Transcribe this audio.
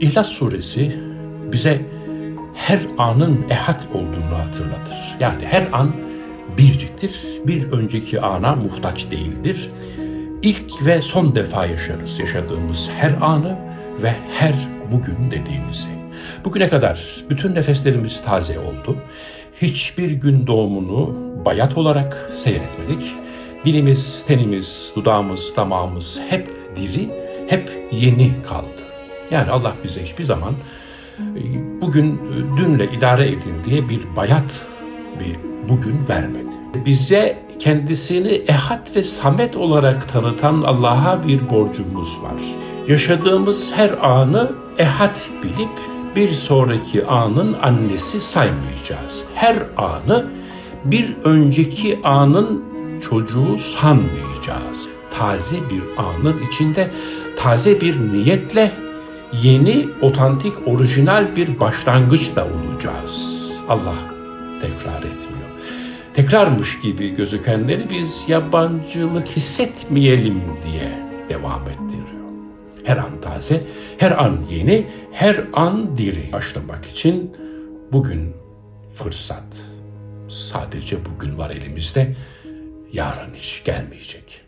İhlas suresi bize her anın ehad olduğunu hatırlatır. Yani her an biriciktir, bir önceki ana muhtaç değildir. İlk ve son defa yaşarız yaşadığımız her anı ve her bugün dediğimizi. Bugüne kadar bütün nefeslerimiz taze oldu. Hiçbir gün doğumunu bayat olarak seyretmedik. Dilimiz, tenimiz, dudağımız, damağımız hep diri, hep yeni kaldı. Yani Allah bize hiçbir zaman e, bugün e, dünle idare edin diye bir bayat bir bugün vermedi. Bize kendisini ehad ve samet olarak tanıtan Allah'a bir borcumuz var. Yaşadığımız her anı ehad bilip bir sonraki anın annesi saymayacağız. Her anı bir önceki anın çocuğu sanmayacağız. Taze bir anın içinde taze bir niyetle yeni, otantik, orijinal bir başlangıçla olacağız. Allah tekrar etmiyor. Tekrarmış gibi gözükenleri biz yabancılık hissetmeyelim diye devam ettiriyor. Her an taze, her an yeni, her an diri başlamak için bugün fırsat. Sadece bugün var elimizde, yarın hiç gelmeyecek.